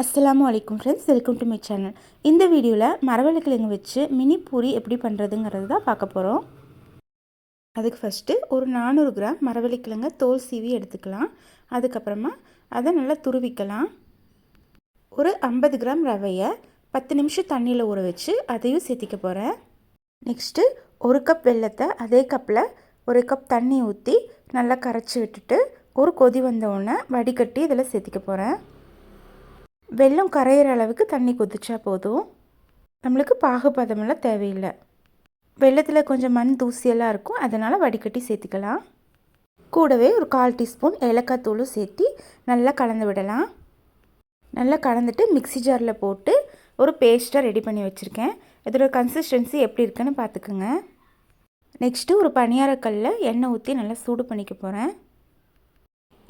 அஸ்லாம் அலைக்கும் friends welcome to my channel இந்த வீடியோவில் மரவள்ளிக்கிழங்கு வச்சு மினி பூரி எப்படி பண்ணுறதுங்கிறது தான் பார்க்க போகிறோம் அதுக்கு ஃபஸ்ட்டு ஒரு நானூறு கிராம் மரவள்ளிக்கிழங்க தோல் சீவி எடுத்துக்கலாம். அதுக்கப்புறமா அதை நல்லா துருவிக்கலாம். ஒரு ஐம்பது கிராம் ரவையை பத்து நிமிஷம் தண்ணியில் ஊற வச்சு அதையும் சேர்த்திக்க போகிறேன் நெக்ஸ்ட்டு ஒரு கப் வெல்லத்தை அதே கப்பில் ஒரு கப் தண்ணி ஊற்றி நல்லா கரைச்சி விட்டுட்டு ஒரு கொதி வந்த உடனே வடிகட்டி இதில் சேர்த்திக்க போகிறேன் வெல்லம் கரையிற அளவுக்கு தண்ணி கொதிச்சா போதும். நம்மளுக்கு பாகுபதமெல்லாம் தேவையில்லை. வெள்ளத்தில் கொஞ்சம் மண் தூசியெல்லாம் இருக்கும். அதனால் வடிகட்டி சேர்த்துக்கலாம். கூடவே ஒரு கால் டீஸ்பூன் ஏலக்காய் தூளும் சேர்த்து நல்லா கலந்து விடலாம். நல்லா கலந்துட்டு மிக்சி ஜாரில் போட்டு ஒரு பேஸ்ட்டாக ரெடி பண்ணி வச்சுருக்கேன். இதோட கன்சிஸ்டன்சி எப்படி இருக்குன்னு பார்த்துக்குங்க. நெக்ஸ்ட்டு ஒரு பணியாரக்கல்லில் எண்ணெய் ஊற்றி நல்லா சூடு பண்ணிக்க போகிறேன்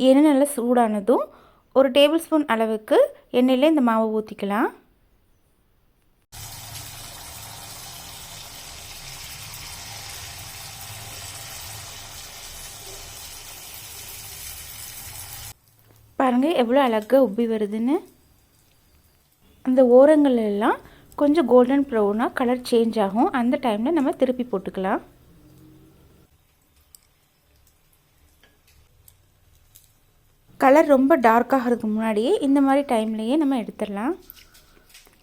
எண்ணெய் நல்லா சூடானதும் ஒரு டேபிள் ஸ்பூன் அளவுக்கு எண்ணெயில் இந்த மாவை ஊற்றிக்கலாம் பாருங்கள் எவ்வளோ அழகாக உப்பி வருதுன்னு. அந்த ஓரங்கள் எல்லாம் கொஞ்சம் கோல்டன் ப்ரௌனாக கலர் சேஞ்ச் ஆகும். அந்த டைமில் நம்ம திருப்பி போட்டுக்கலாம். கலர் ரொம்ப டார்க்காகிறதுக்கு முன்னாடியே இந்த மாதிரி டைம்லேயே நம்ம எடுத்துடலாம்.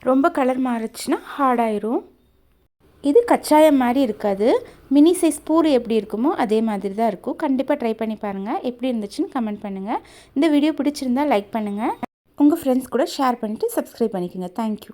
ரொம்ப கலர் மாறிச்சுன்னா ஹார்டாயிரும் இது கச்சாயம் மாதிரி இருக்காது. மினி சைஸ் பூரி எப்படி இருக்குமோ அதே மாதிரி தான் இருக்கும். கண்டிப்பாக ட்ரை பண்ணி பாருங்கள் எப்படி இருந்துச்சுன்னு கமெண்ட் பண்ணுங்கள் இந்த வீடியோ பிடிச்சிருந்தா லைக் பண்ணுங்கள் உங்கள் ஃப்ரெண்ட்ஸ் கூட ஷேர் பண்ணிவிட்டு சப்ஸ்கிரைப் பண்ணிக்கோங்க. தேங்க்யூ